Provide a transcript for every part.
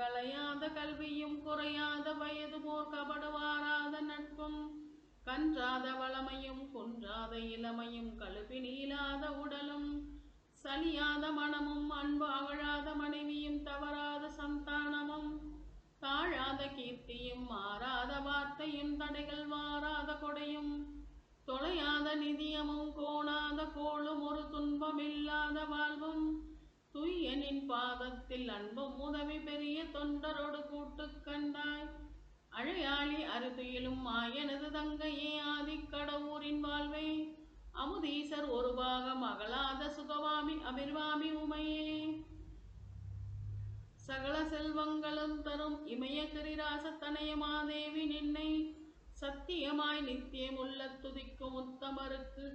கலையாத கல்வியும் குறையாத வயது போர் கபடுவாராத நட்பும் கன்றாத வளமையும் குன்றாத இளமையும் கழுப்பி நீளாத உடலும் சலியாத மனமும் அன்பு அகழாத மனைவியும் தவறாத சந்தானமும் தாழாத கீர்த்தியும் மாறாத வார்த்தையும் தடைகள் வாராத கொடையும் தொலையாத நிதியமும் கோணாத கோளும் ஒரு துன்பமில்லாத வார்த்தை துய்யனின் பாதத்தில் அன்பும் உதவி பெரிய தொண்டரோடு கூட்டு கண்டாய். அழையாளி அருதுயிலும் மாயனது தங்கையே ஆதிக்கடவுரின் வாழ்வே. அமுதீசர் ஒரு பாகம் அகலாத சுகவாமி அபிர்வாமி உமையே. சகல செல்வங்களும் தரும் இமய கிரிராச தனயமாதேவி நின்னை. சத்தியமாய் நித்தியம் உள்ள துதிக்கும் உத்தமருக்கு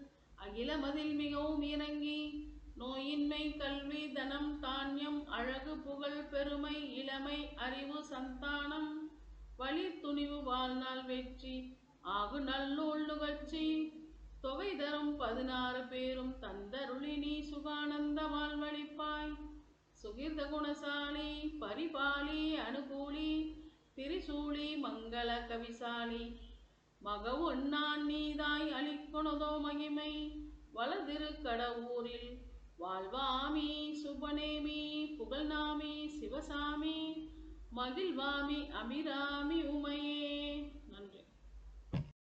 அகிலமதில் மிகவும் இறங்கி. நோயின் தனம் தானியம் அழகு புகழ் பெருமை இளமை அறிவு சந்தானம். வழி துணிவு வாழ்நாள் வெற்றி ஆகு நல்லூள் நுகழ்ச்சி தொகை தரும் பதினாறு பேரும் தந்தருளி நீ சுகானந்த வாழ்வழிப்பாய். சுகிர்த குணசாலி பரிபாலி அனுகூலி திரிசூலி மங்கள கவிசாலி. மகவொன்னான் நீதாய் அளிக்குணதோ மகிமை. வலதிரு கடவுரில் வாழ்வாமி சுபநேமி புகழ்நாமி சிவசாமி மகிழ்வாமி அபிராமி